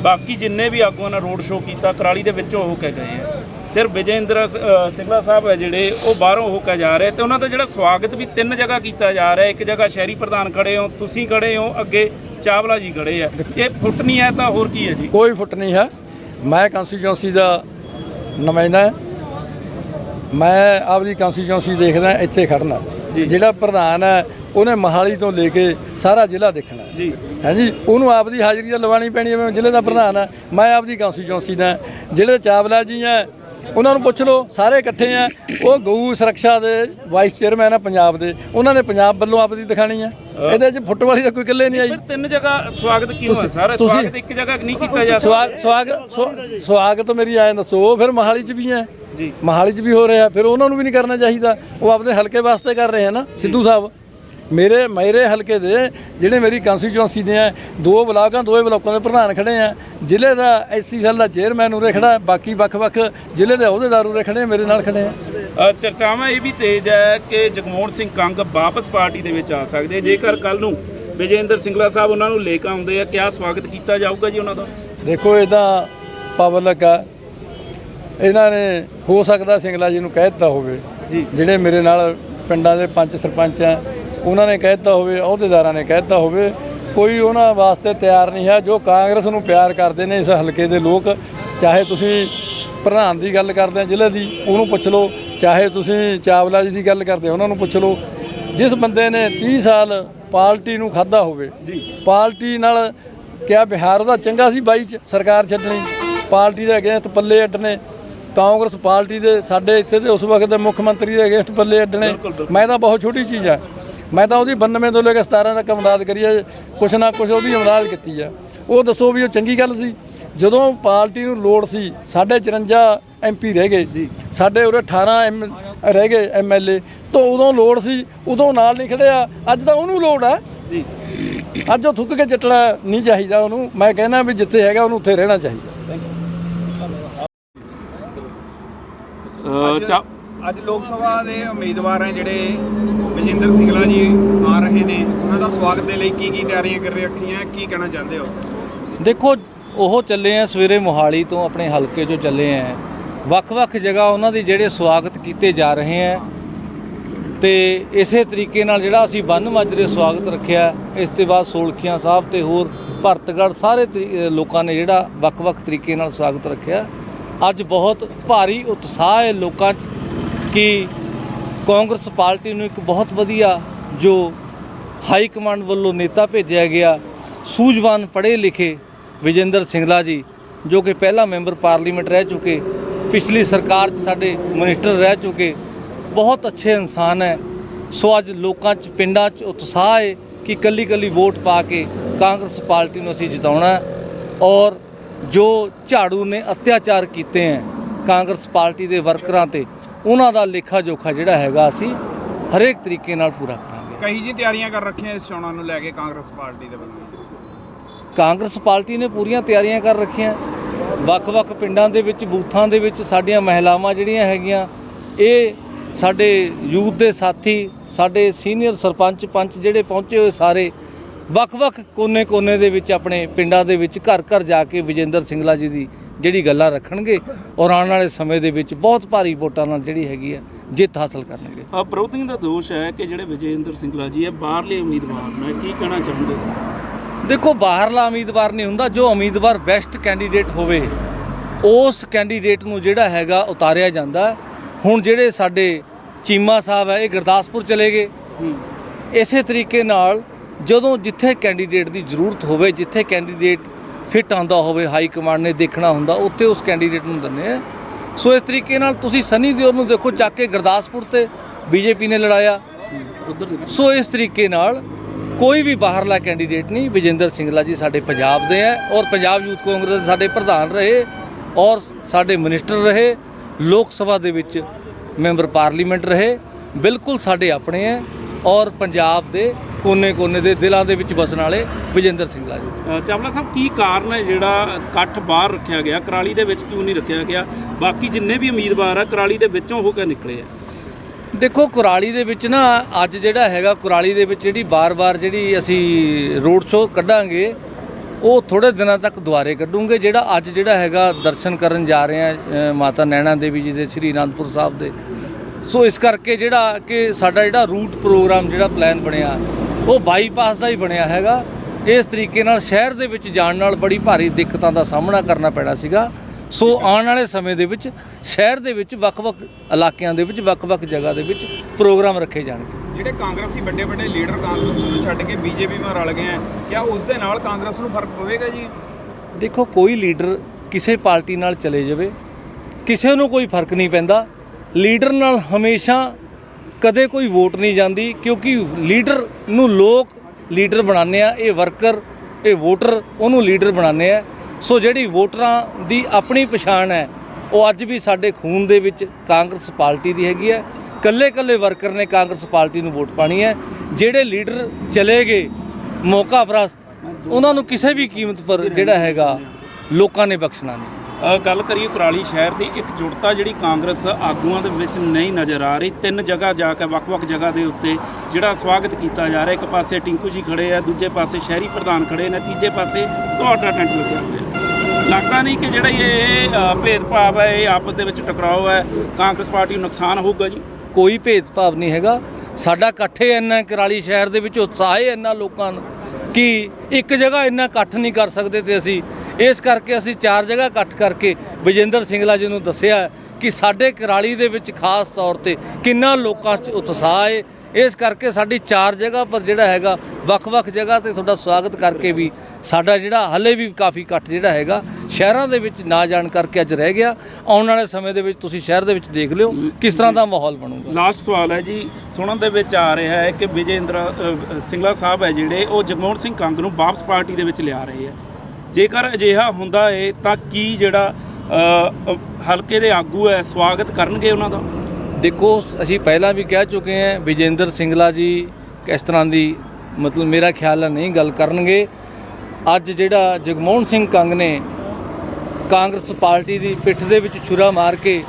C: ਬਾਕੀ ਜਿੰਨੇ ਵੀ ਆਗੂਆਂ ਨੇ ਰੋਡ ਸ਼ੋਅ ਕੀਤਾ, ਕਰਾਲੀ ਦੇ ਵਿੱਚੋਂ ਹੋ ਕੇ ਗਏ ਆ। ਸਿਰਫ ਵਿਜੇਂਦਰ ਸ- ਅ, ਸਿੰਗਲਾ ਸਾਹਿਬ ਹੈ ਜਿਹੜੇ ਉਹ ਬਾਹਰੋਂ ਹੋ ਕੇ ਜਾ ਰਹੇ ਤੇ ਉਹਨਾਂ ਦਾ ਜਿਹੜਾ ਸਵਾਗਤ ਵੀ ਤਿੰਨ ਜਗ੍ਹਾ ਕੀਤਾ ਜਾ ਰਿਹਾ ਇੱਕ ਜਗ੍ਹਾ ਸ਼ਹਿਰੀ ਪ੍ਰਧਾਨ ਖੜੇ ਹੋ ਤੁਸੀਂ ਖੜੇ ਹੋ ਅੱਗੇ ਚਾਵਲਾ ਜੀ ਖੜੇ ਆ। ਇਹ ਫੁੱਟ ਨਹੀਂ ਹੈ ਤਾਂ ਹੋਰ ਕੀ ਹੈ ਜੀ?
E: ਕੋਈ ਫੁੱਟ ਨਹੀਂ ਹੈ। ਮੈਂ ਕੰਸਟੀਚੁਐਂਸੀ ਦਾ ਨੁਮਾਇੰਦਾ। ਮੈਂ ਆਪਦੀ ਕੰਸਟੀਚੁਐਂਸੀ ਦੇਖਦਾ ਇੱਥੇ ਖੜਨਾ ਜਿਹੜਾ ਪ੍ਰਧਾਨ ਹੈ ਉਹਨੇ ਮਹਾਲੀ ਤੋਂ ਲੈ ਕੇ ਸਾਰਾ ਜ਼ਿਲ੍ਹਾ ਦੇਖਣਾ
C: ਜੀ।
E: ਹਾਂਜੀ ਉਹਨੂੰ ਆਪਦੀ ਹਾਜ਼ਰੀ ਤਾਂ ਲਵਾਉਣੀ ਪੈਣੀ ਹੈ ਮੈਂ ਜ਼ਿਲ੍ਹੇ ਦਾ ਪ੍ਰਧਾਨ ਹਾਂ। ਮੈਂ ਆਪਦੀ ਕੰਸਟੀਚੁਐਂਸੀ ਦਾ ਜਿਹੜੇ ਚਾਵਲਾ ਜੀ ਹੈ ਉਹਨਾਂ ਨੂੰ ਪੁੱਛ ਲਓ ਸਾਰੇ ਇਕੱਠੇ ਆ। ਉਹ ਗਊ ਸੁਰੱਖਿਆ ਦੇ ਵਾਈਸ ਚੇਅਰਮੈਨ ਆ ਪੰਜਾਬ ਦੇ। ਉਹਨਾਂ ਨੇ ਪੰਜਾਬ ਵੱਲੋਂ ਆਪਦੀ ਦਿਖਾਣੀ ਆ। ਇਹਦੇ 'ਚ ਫੁੱਟ ਵਾਲੀ ਤਾਂ ਕੋਈ ਇਕੱਲੇ ਨਹੀਂ ਆਈ।
C: ਤਿੰਨ ਜਗ੍ਹਾ ਸਵਾਗਤ ਕਿਉਂ ਹੈ ਸਰ ਸਵਾਗਤ ਇੱਕ ਜਗ੍ਹਾ ਨਹੀਂ ਕੀਤਾ ਜਾ
E: ਸਵਾਗਤ ਸਵਾ- ਸਵਾਗਤ ਮੇਰੀ ਆਏ ਦੱਸੋ ਫਿਰ ਮਹਾਲੀ ਚ ਵੀ ਹੈ
C: ਜੀ।
E: ਮਹਾਲੀ ਚ ਵੀ ਹੋ ਰਿਹਾ। ਫਿਰ ਉਹਨਾਂ ਨੂੰ ਵੀ ਨਹੀਂ ਕਰਨਾ ਚਾਹੀਦਾ। ਉਹ ਆਪਣੇ ਹਲਕੇ ਵਾਸਤੇ ਕਰ ਰਹੇ ਆ ਨਾ ਸਿੱਧੂ ਸਾਹਿਬ। ਮੇਰੇ ਮੇਰੇ ਹਲਕੇ ਦੇ ਜਿਹੜੇ ਮੇਰੀ ਕੰਸਟੀਚੁਐਂਸੀ ਦੇ ਆ ਦੋ ਬਲਾਕਾਂ ਦੋਏ ਬਲਾਕਾਂ ਦੇ ਪ੍ਰਧਾਨ ਖੜੇ ਆ। ਜ਼ਿਲ੍ਹੇ ਦਾ ਐਸਸੀ ਸੈੱਲ ਦਾ ਚੇਅਰਮੈਨ ਉਰੇ ਖੜਾ ਬਾਕੀ ਵੱਖ-ਵੱਖ ਜ਼ਿਲ੍ਹੇ ਦੇ ਅਹੁਦੇਦਾਰ ਉਰੇ ਖੜੇ ਮੇਰੇ ਨਾਲ ਖੜੇ ਆ।
C: ਚਰਚਾਵਾਂ ਇਹ ਵੀ ਤੇਜ਼ ਹੈ ਕਿ ਜਗਮੋਹਨ ਸਿੰਘ ਕੰਗ ਵਾਪਸ ਪਾਰਟੀ ਦੇ ਵਿੱਚ ਆ ਸਕਦੇ। ਜੇਕਰ ਕੱਲ ਨੂੰ ਵਿਜੇਂਦਰ ਸਿੰਗਲਾ ਸਾਹਿਬ ਉਹਨਾਂ ਨੂੰ ਲੈ ਕੇ ਆਉਂਦੇ ਆ ਕਿਆ ਸਵਾਗਤ ਕੀਤਾ ਜਾਊਗਾ ਜੀ ਉਹਨਾਂ ਦਾ?
E: ਦੇਖੋ ਇਹ ਤਾਂ ਪਬਲਿਕ ਆ। ਇਹਨਾਂ ਨੇ ਹੋ ਸਕਦਾ ਸਿੰਗਲਾ ਜੀ ਨੂੰ ਕਹਿ ਦਿੱਤਾ ਹੋਵੇ। ਜਿਹੜੇ ਮੇਰੇ ਨਾਲ ਪਿੰਡਾਂ ਦੇ ਪੰਚ ਸਰਪੰਚ ਆ ਉਹਨਾਂ ਨੇ ਕਹਿ ਦਿੱਤਾ ਹੋਵੇ ਅਹੁਦੇਦਾਰਾਂ ਨੇ ਕਹਿ ਦਿੱਤਾ ਹੋਵੇ ਕੋਈ ਉਹਨਾਂ ਵਾਸਤੇ ਤਿਆਰ ਨਹੀਂ ਹੈ ਜੋ ਕਾਂਗਰਸ ਨੂੰ ਪਿਆਰ ਕਰਦੇ ਨੇ ਇਸ ਹਲਕੇ ਦੇ ਲੋਕ ਚਾਹੇ ਤੁਸੀਂ ਪ੍ਰਧਾਨ ਦੀ ਗੱਲ ਕਰਦੇ ਆ ਜ਼ਿਲ੍ਹੇ ਦੀ ਉਹਨੂੰ ਪੁੱਛ ਲਓ ਚਾਹੇ ਤੁਸੀਂ ਚਾਵਲਾ ਜੀ ਦੀ ਗੱਲ ਕਰਦੇ ਉਹਨਾਂ ਨੂੰ ਪੁੱਛ ਲਓ। ਜਿਸ ਬੰਦੇ ਨੇ 30 ਸਾਲ ਪਾਰਟੀ ਨੂੰ ਖਾਦਾ ਹੋਵੇ ਪਾਰਟੀ ਨਾਲ ਕਿਆ ਬਿਹਾਰ ਉਹਦਾ ਚੰਗਾ ਸੀ ਬਾਈ ਚ ਸਰਕਾਰ ਛੱਡਣੀ ਪਾਰਟੀ ਦੇ ਅਗੇਂਸਟ ਪੱਲੇ ਅੱਡਣੇ ਕਾਂਗਰਸ ਪਾਰਟੀ ਦੇ ਸਾਡੇ ਇੱਥੇ ਦੇ ਉਸ ਵਕਤ ਦੇ ਮੁੱਖ ਮੰਤਰੀ ਦੇ ਅਗੇਂਸਟ ਪੱਲੇ ਅੱਡਣੇ ਮੈਂ ਤਾਂ ਬਹੁਤ ਛੋਟੀ ਚੀਜ਼ ਆ। ਮੈਂ ਤਾਂ ਉਹਦੀ 92 ਤੋਂ ਲੈ ਕੇ 17 ਤੱਕ ਇਮਦਾਦ ਕਰੀ ਹੈ ਕੁਛ ਨਾ ਕੁਛ ਉਹਦੀ ਇਮਦਾਦ ਕੀਤੀ ਆ। ਉਹ ਦੱਸੋ ਵੀ ਉਹ ਚੰਗੀ ਗੱਲ ਸੀ? ਜਦੋਂ ਪਾਰਟੀ ਨੂੰ ਲੋੜ ਸੀ ਸਾਡੇ 54 ਐਮਪੀ ਰਹਿ ਗਏ ਜੀ। ਸਾਡੇ ਉਰੇ 18 ਐਮ ਰਹਿ ਗਏ ਐਮਐਲਏ ਤੋਂ ਉਦੋਂ ਲੋੜ ਸੀ ਉਦੋਂ ਨਾਲ ਨਹੀਂ ਖੜਿਆ ਅੱਜ ਤਾਂ ਉਹਨੂੰ ਲੋੜ ਆ।
C: ਜੀ।
E: ਅੱਜ ਉਹ ਥੁੱਕ ਕੇ ਚੱਟਣਾ ਨਹੀਂ ਚਾਹੀਦਾ ਉਹਨੂੰ। ਮੈਂ ਕਹਿੰਦਾ ਵੀ ਜਿੱਥੇ ਹੈਗਾ ਉਹਨੂੰ ਉੱਥੇ ਰਹਿਣਾ ਚਾਹੀਦਾ।
G: ਅੱਜ ਲੋਕ ਸਭਾ ਦੇ ਉਮੀਦਵਾਰ ਹੈ ਜਿਹੜੇ ਵਿਜੇਂਦਰ ਸਿੰਗਲਾ ਜੀ ਆ ਰਹੇ ਨੇ। ਉਹਨਾਂ ਦਾ ਸਵਾਗਤ ਦੇ ਲਈ ਕੀ ਕੀ ਤਿਆਰੀਆਂ ਕਰ ਰੱਖੀਆਂ, ਕੀ ਕਹਿਣਾ ਚਾਹੁੰਦੇ ਹੋ?
H: ਦੇਖੋ, ਉਹ ਚੱਲੇ ਆ ਸਵੇਰੇ ਮੋਹਾਲੀ ਤੋਂ ਆਪਣੇ ਹਲਕੇ 'ਚੋਂ ਚੱਲੇ ਆ। ਵੱਖ-ਵੱਖ ਜਗ੍ਹਾ ਉਹਨਾਂ ਦੇ ਜਿਹੜੇ ਸਵਾਗਤ ਕੀਤੇ ਜਾ ਰਹੇ ਆ। ਤੇ ਇਸੇ ਤਰੀਕੇ ਨਾਲ ਜਿਹੜਾ ਅਸੀਂ ਬੰਨ ਮਾਜਰੇ ਸਵਾਗਤ ਰੱਖਿਆ, ਇਸ ਤੋਂ ਬਾਅਦ ਸੋਲਖੀਆਂ ਸਾਹਿਬ ਤੇ ਹੋਰ ਭਰਤਗੜ੍ਹ ਸਾਰੇ ਲੋਕਾਂ ਨੇ ਜਿਹੜਾ ਵੱਖ-ਵੱਖ ਤਰੀਕੇ ਨਾਲ ਸਵਾਗਤ ਰੱਖਿਆ। ਅੱਜ ਬਹੁਤ ਭਾਰੀ ਉਤਸ਼ਾਹ ਹੈ ਲੋਕਾਂ 'ਚ। ਕਿ ਕਾਂਗਰਸ ਪਾਰਟੀ ਨੂੰ ਇੱਕ ਬਹੁਤ ਵਧੀਆ ਜੋ ਹਾਈ ਕਮਾਂਡ ਵੱਲੋਂ ਨੇਤਾ ਭੇਜਿਆ ਗਿਆ, ਸੂਝਵਾਨ ਪੜ੍ਹੇ ਲਿਖੇ ਵਿਜੇਂਦਰ ਸਿੰਗਲਾ ਜੀ, ਜੋ ਕਿ ਪਹਿਲਾ ਮੈਂਬਰ ਪਾਰਲੀਮੈਂਟ ਰਹਿ ਚੁੱਕੇ, ਪਿਛਲੀ ਸਰਕਾਰ 'ਚ ਸਾਡੇ ਮਿਨਿਸਟਰ ਰਹਿ ਚੁੱਕੇ, ਬਹੁਤ ਅੱਛੇ ਇਨਸਾਨ ਹੈ। ਸੋ ਅੱਜ ਲੋਕਾਂ 'ਚ, ਪਿੰਡਾਂ 'ਚ ਉਤਸ਼ਾਹ ਹੈ ਕਿ ਕੱਲੀ ਕੱਲੀ ਵੋਟ ਪਾ ਕੇ ਕਾਂਗਰਸ ਪਾਰਟੀ ਨੂੰ ਅਸੀਂ ਜਿਤਾਉਣਾ ਔਰ ਜੋ ਝਾੜੂ ਨੇ ਅਤਿਆਚਾਰ ਕੀਤੇ ਹੈ ਕਾਂਗਰਸ ਪਾਰਟੀ ਦੇ ਵਰਕਰਾਂ ਤੇ ਉਹਨਾਂ ਦਾ ਲੇਖਾ ਜੋਖਾ ਜਿਹੜਾ ਹੈਗਾ ਅਸੀਂ ਹਰੇਕ ਤਰੀਕੇ ਨਾਲ ਪੂਰਾ ਕਰਾਂਗੇ।
G: ਕਈ ਜੀ ਤਿਆਰੀਆਂ ਕਰ ਰੱਖੀਆਂ ਇਸ ਚੋਣਾਂ ਨੂੰ ਲੈ ਕੇ ਕਾਂਗਰਸ ਪਾਰਟੀ ਦੇ ਵੱਲੋਂ?
H: ਕਾਂਗਰਸ ਪਾਰਟੀ ਨੇ ਪੂਰੀਆਂ ਤਿਆਰੀਆਂ ਕਰ ਰੱਖੀਆਂ। ਵੱਖ-ਵੱਖ ਪਿੰਡਾਂ ਦੇ ਵਿੱਚ ਬੂਥਾਂ ਦੇ ਵਿੱਚ ਸਾਡੀਆਂ ਮਹਿਲਾਵਾਂ ਜਿਹੜੀਆਂ ਹੈਗੀਆਂ ਇਹ ਸਾਡੇ ਯੂਥ ਦੇ ਸਾਥੀ ਸਾਡੇ ਸੀਨੀਅਰ ਸਰਪੰਚ ਪੰਚ ਜਿਹੜੇ ਪਹੁੰਚੇ ਹੋਏ ਸਾਰੇ ਵੱਖ-ਵੱਖ ਕੋਨੇ-ਕੋਨੇ ਦੇ ਵਿੱਚ ਆਪਣੇ ਪਿੰਡਾਂ ਦੇ ਵਿੱਚ ਘਰ-ਘਰ ਜਾ ਕੇ ਵਿਜੇਂਦਰ ਸਿੰਗਲਾ ਜੀ ਦੀ ਜਿਹੜੀ ਗੱਲਾਂ ਰੱਖਣਗੇ ਔਰ ਆਉਣ ਵਾਲੇ ਸਮੇਂ ਦੇ ਵਿੱਚ ਬਹੁਤ ਭਾਰੀ ਵੋਟਾਂ ਨਾਲ ਜਿਹੜੀ ਹੈਗੀ ਹੈ ਜਿੱਤ ਹਾਸਲ ਕਰਨਗੇ।
C: ਆ ਵਿਰੋਧੀਆਂ ਦਾ ਦੋਸ਼ ਹੈ ਕਿ ਜਿਹੜੇ ਵਿਜੇਂਦਰ ਸਿੰਗਲਾ ਜੀ ਇਹ ਬਾਹਰਲੇ ਉਮੀਦਵਾਰ ਨੇ ਕੀ ਕਹਿਣਾ ਚਾਹੁੰਦੇ?
H: ਦੇਖੋ ਬਾਹਰਲਾ ਉਮੀਦਵਾਰ ਨਹੀਂ ਹੁੰਦਾ ਜੋ ਉਮੀਦਵਾਰ ਬੈਸਟ ਕੈਂਡੀਡੇਟ ਹੋਵੇ ਉਸ ਕੈਂਡੀਡੇਟ ਨੂੰ ਜਿਹੜਾ ਹੈਗਾ ਉਤਾਰਿਆ ਜਾਂਦਾ। ਹੈ। ਹੁਣ ਜਿਹੜੇ ਸਾਡੇ ਚੀਮਾ ਸਾਹਿਬ ਹੈ ਇਹ ਗੁਰਦਾਸਪੁਰ ਚਲੇ ਗਏ। ਇਸੇ ਤਰੀਕੇ ਨਾਲ ਜਦੋਂ ਜਿੱਥੇ ਕੈਂਡੀਡੇਟ ਦੀ ਜ਼ਰੂਰਤ ਹੋਵੇ ਜਿੱਥੇ ਕੈਂਡੀਡੇਟ ਫਿੱਟ ਆਂਦਾ ਹੋਵੇ ਹਾਈ ਕਮਾਂਡ ਨੇ ਦੇਖਣਾ ਹੁੰਦਾ, ਉੱਥੇ ਉਸ ਕੈਂਡੀਡੇਟ ਨੂੰ ਦਿੰਦੇ ਆ ਸੋ ਇਸ ਤਰੀਕੇ ਨਾਲ ਤੁਸੀਂ ਸਨੀ ਦਿਓਲ ਨੂੰ ਦੇਖੋ, ਚੱਕ ਕੇ ਗੁਰਦਾਸਪੁਰ ਤੇ ਬੀਜੇਪੀ ਨੇ ਲੜਾਇਆ। ਸੋ ਇਸ ਤਰੀਕੇ ਨਾਲ ਕੋਈ ਵੀ ਬਾਹਰਲਾ ਕੈਂਡੀਡੇਟ ਨਹੀਂ, ਵਿਜੇਂਦਰ ਸਿੰਗਲਾ ਜੀ ਸਾਡੇ ਪੰਜਾਬ ਦੇ ਹੈ ਔਰ ਪੰਜਾਬ ਯੂਥ ਕਾਂਗਰਸ ਸਾਡੇ ਪ੍ਰਧਾਨ ਰਹੇ ਔਰ ਸਾਡੇ ਮਿਨਿਸਟਰ ਰਹੇ, ਲੋਕ ਸਭਾ ਦੇ ਵਿੱਚ ਮੈਂਬਰ ਪਾਰਲੀਮੈਂਟ ਰਹੇ, ਬਿਲਕੁਲ ਸਾਡੇ ਆਪਣੇ ਹੈ ਔਰ ਪੰਜਾਬ ਦੇ ਕੋਨੇ-ਕੋਨੇ ਦੇ ਦਿਲਾਂ ਦੇ ਵਿੱਚ ਵਸਣ ਵਾਲੇ ਵਿਜੇਂਦਰ ਸਿੰਗਲਾ ਜੀ
C: ਅ, ਚਾਵਲਾ ਸਾਹਿਬ ਕੀ ਕਾਰਨ ਹੈ ਜਿਹੜਾ ਇਕੱਠ ਬਾਹਰ ਰੱਖਿਆ ਗਿਆ? ਕਰਾਲੀ ਦੇ ਵਿੱਚ ਕਿਉਂ ਨਹੀਂ ਰੱਖਿਆ ਗਿਆ? ਬਾਕੀ ਜਿੰਨੇ ਵੀ ਉਮੀਦਵਾਰ ਆ ਕਰਾਲੀ ਦੇ ਵਿੱਚੋਂ ਹੋ ਕੇ ਨਿਕਲੇ ਆ।
H: ਦੇਖੋ ਕੁਰਾਲੀ ਦੇ ਵਿੱਚ ਨਾ ਅੱਜ ਜਿਹੜਾ ਹੈਗਾ ਕੁਰਾਲੀ ਦੇ ਵਿੱਚ ਜਿਹੜੀ ਬਾਰ-ਬਾਰ ਜਿਹੜੀ ਅਸੀਂ ਰੋਡ ਸ਼ੋਅ ਕੱਢਾਂਗੇ ਉਹ ਥੋੜੇ ਦਿਨਾਂ ਤੱਕ ਦੁਆਰੇ ਕੱਢੂਗੇ। ਜਿਹੜਾ ਅੱਜ ਜਿਹੜਾ ਹੈਗਾ ਦਰਸ਼ਨ ਕਰਨ ਜਾ ਰਹੇ ਆ ਮਾਤਾ ਨੈਣਾ ਦੇਵੀ ਜੀ ਦੇ ਸ੍ਰੀ ਅਨੰਦਪੁਰ ਸਾਹਿਬ ਦੇ। ਸੋ ਇਸ ਕਰਕੇ ਜਿਹੜਾ ਕਿ ਸਾਡਾ ਜਿਹੜਾ ਰੂਟ ਪ੍ਰੋਗਰਾਮ ਜਿਹੜਾ ਪਲਾਨ ਬਣਿਆ ਉਹ ਬਾਈਪਾਸ ਦਾ ਹੀ ਬਣਿਆ ਹੈਗਾ। ਇਸ ਤਰੀਕੇ ਨਾਲ ਸ਼ਹਿਰ ਦੇ ਵਿੱਚ ਜਾਣ ਨਾਲ ਬੜੀ ਭਾਰੀ ਦਿੱਕਤਾਂ ਦਾ ਸਾਹਮਣਾ ਕਰਨਾ ਪੈਣਾ ਸੀਗਾ। ਸੋ ਆਉਣ ਵਾਲੇ ਸਮੇਂ ਦੇ ਵਿੱਚ ਸ਼ਹਿਰ ਦੇ ਵਿੱਚ ਵੱਖ-ਵੱਖ ਇਲਾਕਿਆਂ ਦੇ ਵਿੱਚ ਵੱਖ-ਵੱਖ ਜਗ੍ਹਾ ਦੇ ਵਿੱਚ ਪ੍ਰੋਗਰਾਮ ਰੱਖੇ ਜਾਣਗੇ।
G: ਜਿਹੜੇ ਕਾਂਗਰਸੀ ਵੱਡੇ ਵੱਡੇ ਲੀਡਰ ਕਾਂਗਰਸ ਨੂੰ ਛੱਡ ਕੇ ਬੀਜੇਪੀ ਨਾਲ ਰਲ ਗਏ ਆ ਕਿਆ ਉਸ ਦੇ ਨਾਲ ਕਾਂਗਰਸ ਨੂੰ ਫ਼ਰਕ ਪਵੇਗਾ ਜੀ?
H: ਦੇਖੋ ਕੋਈ ਲੀਡਰ ਕਿਸੇ ਪਾਰਟੀ ਨਾਲ ਚਲੇ ਜਾਵੇ ਕਿਸੇ ਨੂੰ ਕੋਈ ਫ਼ਰਕ ਨਹੀਂ ਪੈਂਦਾ। ਲੀਡਰ ਨਾਲ ਹਮੇਸ਼ਾ ਕਦੇ ਕੋਈ ਵੋਟ ਨਹੀਂ ਜਾਂਦੀ ਕਿਉਂਕਿ ਲੀਡਰ ਨੂੰ ਲੋਕ ਲੀਡਰ ਬਣਾਉਂਦੇ ਆ, ਇਹ ਵਰਕਰ, ਇਹ ਵੋਟਰ, ਉਹਨੂੰ ਲੀਡਰ ਬਣਾਉਂਦੇ ਆ। ਸੋ ਜਿਹੜੀ ਵੋਟਰਾਂ ਦੀ ਆਪਣੀ ਪਛਾਣ ਹੈ, ਉਹ ਅੱਜ ਵੀ ਸਾਡੇ ਖੂਨ ਦੇ ਵਿੱਚ ਕਾਂਗਰਸ ਪਾਰਟੀ ਦੀ ਹੈਗੀ ਹੈ। ਕੱਲੇ ਕੱਲੇ ਵਰਕਰ ਨੇ ਕਾਂਗਰਸ ਪਾਰਟੀ ਨੂੰ ਵੋਟ ਪਾਣੀ ਹੈ। ਜਿਹੜੇ ਲੀਡਰ ਚਲੇ ਗਏ ਮੌਕਾ ਪ੍ਰਸਤ ਉਹਨਾਂ ਨੂੰ ਕਿਸੇ ਵੀ ਕੀਮਤ ਪਰ ਜਿਹੜਾ ਹੈਗਾ, ਲੋਕਾਂ ਨੇ ਬਖਸ਼ਣਾ ਨਹੀਂ।
C: ਗੱਲ ਕਰੀਏ ਕੁਰਾਲੀ ਸ਼ਹਿਰ ਦੀ, ਇੱਕ ਜੁੜਤਾ ਜਿਹੜੀ ਕਾਂਗਰਸ ਆਗੂਆਂ ਦੇ ਵਿੱਚ ਨਹੀਂ ਨਜ਼ਰ ਆ ਰਹੀ। ਤਿੰਨ ਜਗ੍ਹਾ ਜਾ ਕੇ, ਵੱਖ-ਵੱਖ ਜਗ੍ਹਾ ਦੇ ਉੱਤੇ ਜਿਹੜਾ ਸਵਾਗਤ ਕੀਤਾ ਜਾ ਰਿਹਾ। ਇੱਕ ਪਾਸੇ ਟਿੰਕੂ ਜੀ ਖੜੇ ਆ, ਦੂਜੇ ਪਾਸੇ ਸ਼ਹਿਰੀ ਪ੍ਰਧਾਨ ਖੜੇ ਨੇ, ਤੀਜੇ ਪਾਸੇ ਤੁਹਾਡਾ ਟੈਂਟ ਲੱਗਿਆ ਹੋਇਆ। ਲੱਗਦਾ ਨਹੀਂ ਕਿ ਜਿਹੜਾ ਇਹ ਭੇਦਭਾਵ ਹੈ, ਇਹ ਆਪਸ ਦੇ ਵਿੱਚ ਟਕਰਾਓ ਹੈ, ਕਾਂਗਰਸ ਪਾਰਟੀ ਨੂੰ ਨੁਕਸਾਨ ਹੋਊਗਾ ਜੀ?
H: ਕੋਈ ਭੇਦਭਾਵ ਨਹੀਂ ਹੈਗਾ। ਸਾਡਾ ਇਕੱਠੇ ਇੰਨਾ ਕਰਾਲੀ ਸ਼ਹਿਰ ਦੇ ਵਿੱਚ ਉਤਸ਼ਾਹ ਹੈ ਇੰਨਾ ਲੋਕਾਂ ਨੂੰ ਕਿ ਇੱਕ ਜਗ੍ਹਾ ਇੰਨਾ ਇਕੱਠ ਨਹੀਂ ਕਰ ਸਕਦੇ ਤੇ ਅਸੀਂ ਇਸ ਕਰਕੇ ਅਸੀਂ ਚਾਰ ਜਗ੍ਹਾ ਇਕੱਠ ਕਰਕੇ ਵਿਜੇਂਦਰ ਸਿੰਗਲਾ ਜੀ ਨੂੰ ਦੱਸਿਆ ਕਿ ਸਾਡੇ ਕਰਾਲੀ ਦੇ ਵਿੱਚ ਖਾਸ ਤੌਰ ਤੇ ਕਿੰਨਾ ਲੋਕਾਂ 'ਚ ਉਤਸ਼ਾਹ ਹੈ ਇਸ ਕਰਕੇ ਸਾਡੀ ਚਾਰ ਜਗ੍ਹਾ ਪਰ ਜਿਹੜਾ ਹੈਗਾ ਵੱਖ-ਵੱਖ ਜਗ੍ਹਾ ਤੇ ਤੁਹਾਡਾ ਸਵਾਗਤ ਕਰਕੇ ਵੀ ਸਾਡਾ ਜਿਹੜਾ ਹਲੇ ਵੀ ਕਾਫੀ ਇਕੱਠ ਜਿਹੜਾ ਹੈਗਾ ਸ਼ਹਿਰਾਂ ਦੇ ਵਿੱਚ ਨਾ ਜਾਣ ਕਰਕੇ ਅੱਜ ਰਹਿ ਗਿਆ। ਆਉਣ ਵਾਲੇ ਸਮੇਂ ਦੇ ਵਿੱਚ ਤੁਸੀਂ ਸ਼ਹਿਰ ਦੇ ਵਿੱਚ ਦੇਖ ਲਿਓ ਕਿਸ ਤਰ੍ਹਾਂ ਦਾ ਮਾਹੌਲ ਬਣੂਗਾ।
C: ਲਾਸਟ ਸਵਾਲ ਹੈ ਜੀ ਸੁਣਨ ਦੇ ਵਿੱਚ ਆ ਰਿਹਾ ਹੈ ਕਿ ਵਿਜੇਂਦਰ ਅ, ਸਿੰਗਲਾ ਸਾਹਿਬ ਹੈ ਜਿਹੜੇ ਉਹ ਜਗਮੋਹਨ ਸਿੰਘ ਕੰਗ ਨੂੰ ਵਾਪਸ ਪਾਰਟੀ ਦੇ ਵਿੱਚ ਲਿਆ ਰਹੇ ਹੈ। ਜੇਕਰ ਅਜਿਹਾ ਹੁੰਦਾ ਹੈ ਤਾਂ ਕੀ ਜਿਹੜਾ ਹਲਕੇ ਦੇ ਆਗੂ ਹੈ ਸਵਾਗਤ ਕਰਨਗੇ ਉਹਨਾਂ ਦਾ?
H: ਦੇਖੋ, ਅਸੀਂ ਪਹਿਲਾਂ ਵੀ ਕਹਿ ਚੁੱਕੇ ਹਾਂ, ਵਿਜੇਂਦਰ ਸਿੰਗਲਾ ਜੀ, ਕਿਸ ਤਰ੍ਹਾਂ ਦੀ, ਮਤਲਬ ਮੇਰਾ ਖਿਆਲ ਹੈ ਨਹੀਂ ਗੱਲ ਕਰਨਗੇ। ਅੱਜ ਜਿਹੜਾ ਜਗਮੋਹਨ ਸਿੰਘ ਕੰਗ ਨੇ ਕਾਂਗਰਸ ਪਾਰਟੀ ਦੀ ਪਿੱਠ ਦੇ ਵਿੱਚ ਛੁਰਾ ਮਾਰ ਕੇ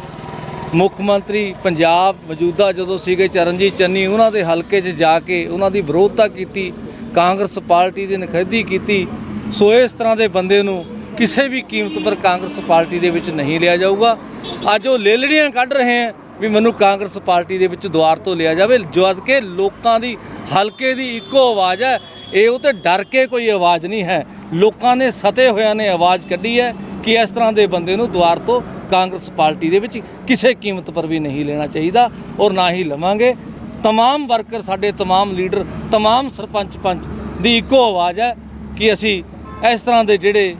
H: ਮੁੱਖ ਮੰਤਰੀ ਪੰਜਾਬ ਮੌਜੂਦਾ ਜਦੋਂ ਸੀਗੇ ਚਰਨਜੀਤ ਚੰਨੀ, ਉਹਨਾਂ ਦੇ ਹਲਕੇ 'ਚ ਜਾ ਕੇ ਉਹਨਾਂ ਦੀ ਵਿਰੋਧਤਾ ਕੀਤੀ, ਕਾਂਗਰਸ ਪਾਰਟੀ ਦੀ ਨਖੇਦੀ ਕੀਤੀ ਸੋ ਇਸ ਤਰ੍ਹਾਂ ਦੇ ਬੰਦੇ ਨੂੰ ਕਿਸੇ ਵੀ ਕੀਮਤ ਪਰ ਕਾਂਗਰਸ ਪਾਰਟੀ ਦੇ ਵਿੱਚ ਨਹੀਂ ਲਿਆ ਜਾਊਗਾ ਅੱਜ ਉਹ ਲੇਲੜੀਆਂ ਕੱਢ ਰਹੇ ਹੈ ਵੀ ਮੈਨੂੰ ਕਾਂਗਰਸ ਪਾਰਟੀ ਦੇ ਵਿੱਚ ਦੁਆਰ ਤੋਂ ਲਿਆ ਜਾਵੇ ਜਦ ਕਿ ਲੋਕਾਂ ਦੀ ਹਲਕੇ ਦੀ ਇੱਕੋ ਆਵਾਜ਼ ਹੈ ਇਹ ਉਹ ਤੇ ਡਰ ਕੇ ਕੋਈ ਆਵਾਜ਼ ਨਹੀਂ ਹੈ ਲੋਕਾਂ ਨੇ ਸਤੇ ਹੋਇਆਂ ਨੇ ਆਵਾਜ਼ ਕੱਢੀ ਹੈ ਕਿ ਇਸ ਤਰ੍ਹਾਂ ਦੇ ਬੰਦੇ ਨੂੰ ਦੁਆਰ ਤੋਂ ਕਾਂਗਰਸ ਪਾਰਟੀ ਦੇ ਵਿੱਚ ਕਿਸੇ ਕੀਮਤ ਪਰ ਵੀ ਨਹੀਂ ਲੈਣਾ ਚਾਹੀਦਾ ਔਰ ਨਾ ਹੀ ਲਵਾਂਗੇ तमाम ਵਰਕਰ ਸਾਡੇ तमाम ਲੀਡਰ तमाम ਸਰਪੰਚ ਪੰਚ ਦੀ ਇੱਕੋ ਆਵਾਜ਼ ਹੈ ਕਿ ਅਸੀਂ ਇਸ ਤਰ੍ਹਾਂ ਦੇ ਜਿਹੜੇ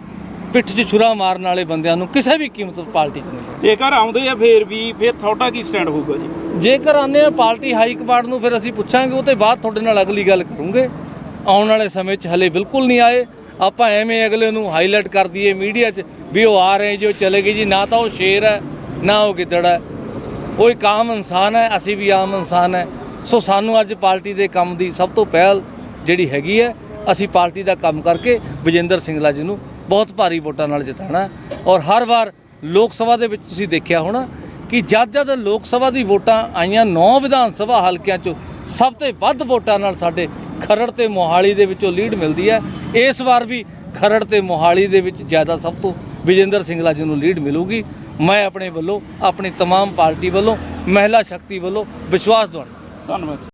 H: ਪਿੱਠ 'ਚ ਛੁਰਾ ਮਾਰਨ ਵਾਲੇ ਬੰਦਿਆਂ ਨੂੰ ਕਿਸੇ ਵੀ ਕੀਮਤ ਪਰ ਪਾਰਟੀ 'ਚ ਨਹੀਂ।
C: ਜੇਕਰ ਆਉਂਦੇ ਆ ਫੇਰ ਵੀ ਫਿਰ ਤੁਹਾਡਾ ਕੀ ਸਟੈਂਡ ਹੋਊਗਾ ਜੀ?
H: ਜੇਕਰ ਆਨੇ ਆ ਪਾਰਟੀ ਹਾਈ ਕਮਾਂਡ ਨੂੰ ਫਿਰ ਅਸੀਂ ਪੁੱਛਾਂਗੇ ਉਹ ਤੇ ਬਾਅਦ ਤੁਹਾਡੇ ਨਾਲ ਅਗਲੀ ਗੱਲ ਕਰੂੰਗੇ। ਆਉਣ ਵਾਲੇ ਸਮੇਂ 'ਚ ਹਲੇ ਬਿਲਕੁਲ ਨਹੀਂ ਆਏ। ਆਪਾਂ ਐਵੇਂ ਅਗਲੇ ਨੂੰ ਹਾਈਲਾਈਟ ਕਰ ਦਈਏ ਮੀਡੀਆ 'ਚ ਵੀ ਉਹ ਆ ਰਹੇ ਜੀ ਉਹ ਚਲੇ ਗਏ ਜੀ ਨਾ ਤਾਂ ਉਹ ਸ਼ੇਰ ਹੈ ਨਾ ਉਹ ਗਿੱਦੜ ਹੈ। ਉਹ ਇੱਕ ਆਮ ਇਨਸਾਨ ਹੈ ਅਸੀਂ ਵੀ ਆਮ ਇਨਸਾਨ ਹੈ। ਸੋ ਸਾਨੂੰ ਅੱਜ ਪਾਰਟੀ ਦੇ ਕੰਮ ਦੀ ਸਭ ਤੋਂ ਪਹਿਲ ਜਿਹੜੀ ਹੈਗੀ ਹੈ ਅਸੀਂ ਪਾਰਟੀ ਦਾ ਕੰਮ ਕਰਕੇ ਵਿਜੇਂਦਰ ਸਿੰਗਲਾ ਜੀ ਨੂੰ ਬਹੁਤ ਭਾਰੀ ਵੋਟਾਂ ਨਾਲ ਜਿਤਾਣਾ ਹੈ। ਔਰ ਹਰ ਵਾਰ ਲੋਕ ਸਭਾ ਦੇ ਵਿੱਚ ਤੁਸੀਂ ਦੇਖਿਆ ਹੋਣਾ ਕਿ ਜਦ ਜਦ ਲੋਕ ਸਭਾ ਦੀ ਵੋਟਾਂ ਆਈਆਂ 9 ਵਿਧਾਨ ਸਭਾ ਹਲਕਿਆਂ 'ਚੋਂ ਸਭ ਤੋਂ ਵੱਧ ਵੋਟਾਂ ਨਾਲ ਸਾਡੇ ਖਰੜ ਤੇ ਮੋਹਾਲੀ ਦੇ ਵਿੱਚੋਂ ਲੀਡ ਮਿਲਦੀ ਹੈ ਇਸ ਵਾਰ ਵੀ ਖਰੜ ਤੇ ਮੋਹਾਲੀ ਦੇ ਵਿੱਚ ਜ਼ਿਆਦਾ ਸਭ ਤੋਂ ਵਿਜੇਂਦਰ ਸਿੰਗਲਾ ਜੀ ਨੂੰ ਲੀਡ ਮਿਲੂਗੀ ਮੈਂ ਆਪਣੇ ਵੱਲੋਂ ਆਪਣੀ तमाम ਪਾਰਟੀ ਵੱਲੋਂ ਮਹਿਲਾ ਸ਼ਕਤੀ ਵੱਲੋਂ ਵਿਸ਼ਵਾਸ ਦਵਾਉਣਾ
C: ਧੰਨਵਾਦ